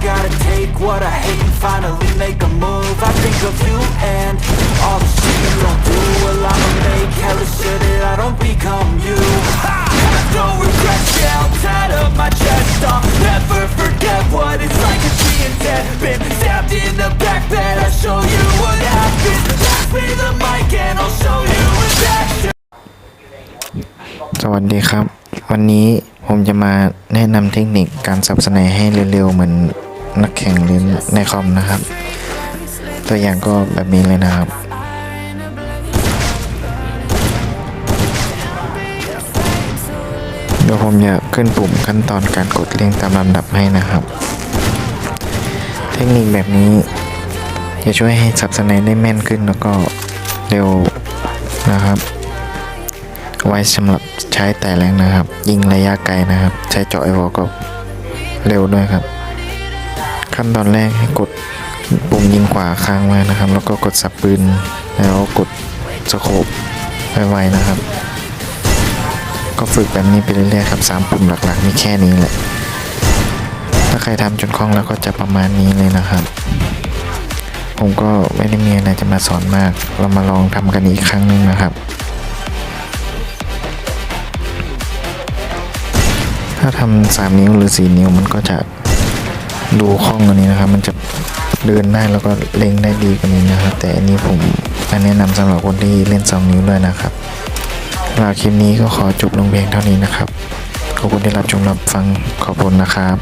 gotta take what I hate and finally make a move I think of you and all the shit you don't do Well I'ma make hella sure that I don't become you ha! No regrets, yeah, I'll tie up my chest I'll never forget what it's like to being dead Been stabbed in the back bed, I'll show you what happened Pass me the mic and I'll show you in action สวัสดีครับ วันนี้ ผมจะมาแนะนำเทคนิคการสับสนให้เร็วๆ เหมือนนักแข่งหรือในคอมนะครับ ตัวอย่างก็แบบนี้เลยนะครับเดี๋ยวผมจะขึ้นปุ่มขั้นตอนการกดเรียงตามลำดับให้นะครับ เทคนิคแบบนี้ จะช่วยให้สับสนได้แม่นขึ้นแล้วก็เร็วนะครับ ไว้สำหรับใช้แต่แรงนะครับ ยิงระยะไกลนะครับ ใช้เจาะไอวอลก็เร็วด้วยครับ ขั้นตอนแรกให้กดปุ่มยิงขวาค้างไว้นะครับ แล้วก็กดสับปืนแล้วกดสโคปไวๆนะครับ ก็ฝึกแบบนี้ไปเรื่อยๆครับสามปุ่มหลักๆมีแค่นี้แหละถ้าใครทำจนคล่องแล้วก็จะประมาณนี้เลยนะครับ ผมก็ไม่ได้มีอะไรจะมาสอนมาก เรามาลองทำกันอีกครั้งหนึงนะครับ ถ้าทำสามนิ้วหรือสี่นิ้วมันก็จะดูคล่องกว่านี้นะครับ มันจะเดินได้แล้วก็เล็งได้ดีกว่านี้นะครับ แต่อันนี้ผมแนะนำสำหรับคนที่เล่นสองนิ้วด้วยนะครับสำหรับคลิปนี้ก็ขอจบลงเพียงเท่านี้นะครับ ขอบคุณที่รับชมรับฟังขอบคุณนะครับ